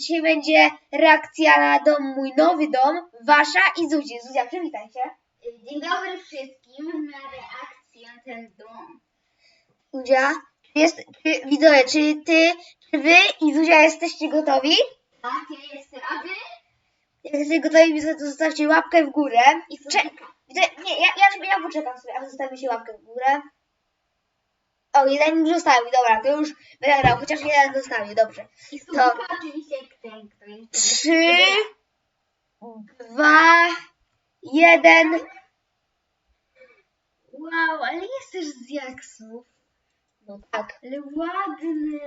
dzisiaj będzie reakcja na dom, mój nowy dom, wasza i Zuzi. Zuzia, przywitaj się. Dzień dobry wszystkim na reakcję na ten dom. Zuzia, czy jest, czy, widzowie, czy ty, czy wy i Zuzia jesteście gotowi? Tak, ja jestem, a wy? Jak jesteście gotowi, widzowie, to zostawcie łapkę w górę. I Cze- nie, ja, ja, ja poczekam sobie, a zostawię się łapkę w górę. O, jeden już zostawił, dobra, to już będę grał, chociaż jeden zostawił, dobrze. I To- słuchaj oczywiście ten, kto jest. Trzy, dwa, jeden. Wow, ale jest też z jaksów. No tak. Ale ładny.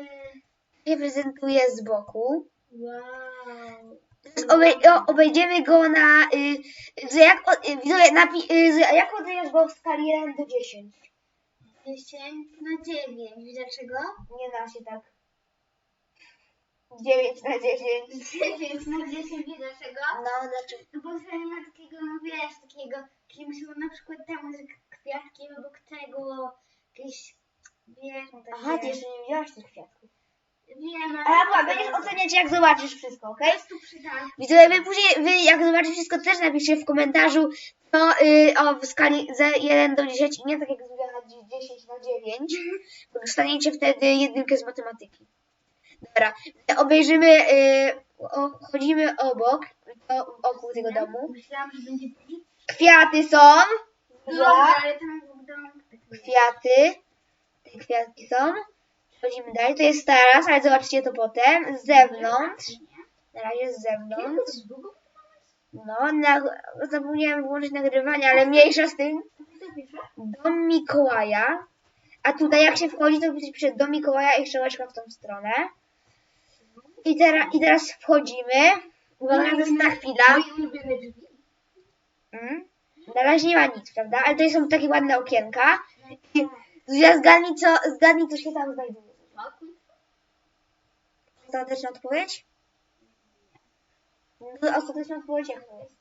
się prezentuje z boku. Wow. Obej obejdziemy go na. Y, że jak, y, widzowie, napi- y, że jak oceniasz go w skali 1 do 10? 10 na 9. Dlaczego? Nie da się tak. 9 na 10. 9 na 10, wie dlaczego? No, znaczy. No bo sobie ma takiego, no wiesz, takiego, kiedy myślę na przykład tam, że kwiatki obok tego, jakieś, wiesz, no takie... Aha, ty jeszcze nie widziałaś tych kwiatków. Wiem, Ale dobra, będziesz oceniać jak zobaczysz wszystko, okej? Jest tu przydatne. Widzowie, wy później, wy jak zobaczycie wszystko, też napiszcie w komentarzu, to y, o, w skali z 1 do 10 i nie tak jak Zulia na 10 na 9, bo dostaniecie wtedy jedynkę z matematyki. Dobra, obejrzymy, y, o, chodzimy obok, to wokół tego domu. Myślałam, że będzie. Kwiaty są, w domu... kwiaty, te kwiatki są. Przechodzimy dalej, to jest taras, ale zobaczycie to potem, z zewnątrz, na razie z zewnątrz. No, na, zapomniałem włączyć nagrywanie, ale mniejsza z tym. Dom Mikołaja. A tutaj jak się wchodzi, to pisze Dom Mikołaja i strzałeczka w tą stronę. I, teraz I teraz wchodzimy. Uwaga, to jest ta chwila. Mm. Na razie nie ma nic, prawda? Ale to są takie ładne okienka. Zuzia, zgadnij co, zgadnij, co się tam znajduje. Ostateczna odpowiedź? No, ostateczna odpowiedź jak to jest?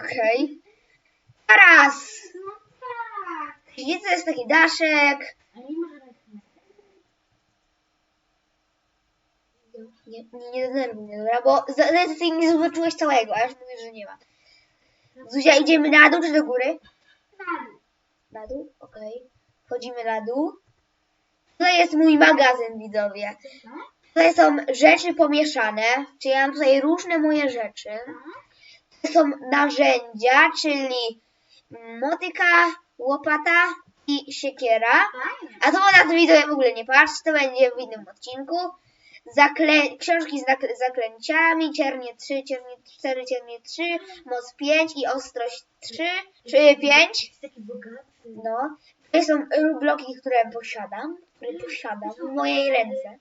Okej. Teraz! No tak. Widzicie, jest taki daszek. Nie Nie, nie, denerwuj dobra? Bo za- za- ty nie zobaczyłeś całego, a już mówisz, że nie ma. Zuzia, idziemy na dół czy do góry? Na dół. Na dół? Okej. Wchodzimy na dół. To jest mój magazyn, widzowie. Tutaj są rzeczy pomieszane, czyli ja mam tutaj różne moje rzeczy. To są narzędzia, czyli motyka, łopata i siekiera. A to na to wideo w ogóle nie patrzcie, to będzie w innym odcinku. Zaklę... Książki z nakle- zaklęciami, ciernie 3, ciernie 4, ciernie 3, moc 5 i ostrość 3, czy 5. Jest taki bogaty. No, to są bloki, które posiadam, które posiadam w mojej ręce.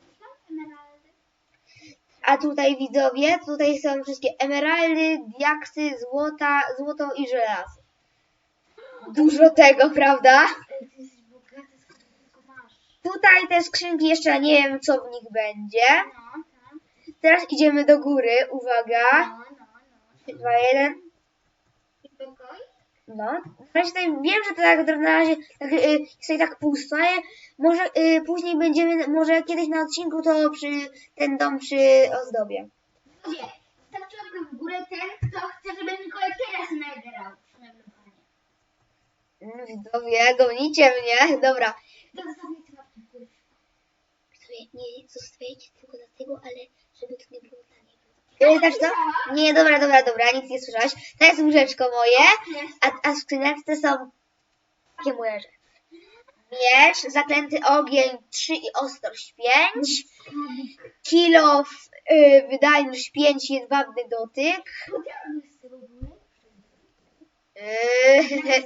A tutaj widzowie, tutaj są wszystkie emeraldy, diaksy, złota, złoto i żelazo. Dużo tego, prawda? Ej, ty jesteś bogaty, skąd ty tylko masz? Tutaj te skrzynki jeszcze nie wiem, co w nich będzie. No. Teraz idziemy do góry, uwaga. No, no, no. 2, 1. I pokoj? No, razie tutaj wiem, że to tak na razie tak, y, jest tutaj tak pusto, ale może y, później będziemy, może kiedyś na odcinku to przy ten dom przy ozdobie. Ludzie, stawcie łapkę w górę ten, kto chce, żeby Mikołaj teraz nagrał nagrywanie. Mm, Widzowie, gonicie mnie. Dobra. To zostawcie łapkę w górę. sobie nie zostawiajcie tylko dlatego, ale żeby to nie było Y, Znaczy co? Nie, dobra, dobra, dobra, nic nie słyszałaś. To jest łóżeczko moje, a, a w skrzyneczce są takie moje rzeczy. Miecz, zaklęty ogień 3 i ostrość 5. Kilo, w, y, wydajność 5, jedwabny dotyk. Yy,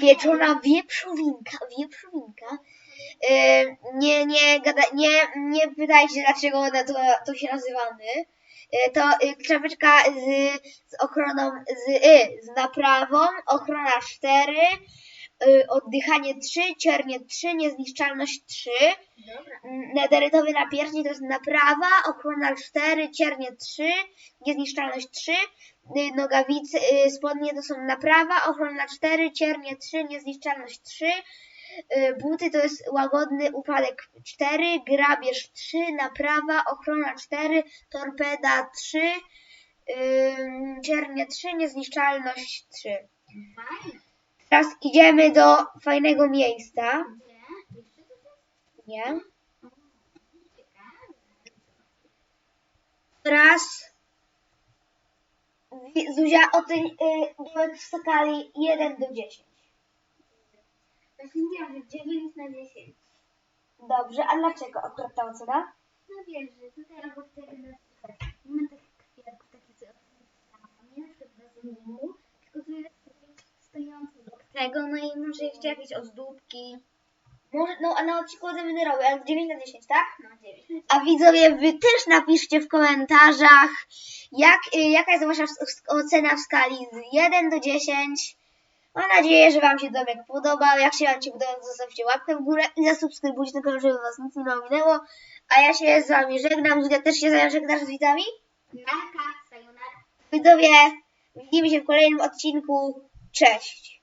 pieczona wieprzowinka, wieprzowinka. Yy, nie, nie, gada, nie, nie pytajcie dlaczego na to, to się nazywamy. Yy, to yy, krzepeczka z, z ochroną, z, y, z naprawą, ochrona 4, yy, oddychanie 3, ciernie 3, niezniszczalność 3. Dobra. Nederytowy napierśnik to jest naprawa, ochrona 4, ciernie 3, niezniszczalność 3, y, nogawice, y, spodnie to są naprawa, ochrona 4, ciernie 3, niezniszczalność 3, Y, Buty to jest łagodny upadek 4, grabież 3, naprawa, ochrona 4, torpeda 3, ym, ciernie 3, niezniszczalność 3. Fajne. Teraz idziemy do fajnego miejsca. Nie? Teraz Zuzia oceń y, domek w skali 1 do 10. Że 9 na 10. Dobrze, a dlaczego akurat ta ocena? No wiesz, że tutaj obok tego na przykład nie ma takich kwiatków, takie co nie na przykład bazylinku, tylko tu jest stojący obok tego, no i może jeszcze jakieś ozdóbki. Może, no, a na będę robił, ale 9 na 10, tak? No 9. A widzowie, wy też napiszcie w komentarzach, jak, y, jaka jest wasza s- ocena w skali z 1 do 10. Mam nadzieję, że wam się domek podobał. Jak się wam się podobał, to zostawcie łapkę w górę i zasubskrybujcie tylko, żeby was nic nie ominęło. A ja się z wami żegnam. Zuzia też się żegnasz z widzami. Narka, sayonara. Widzowie, widzimy się w kolejnym odcinku. Cześć!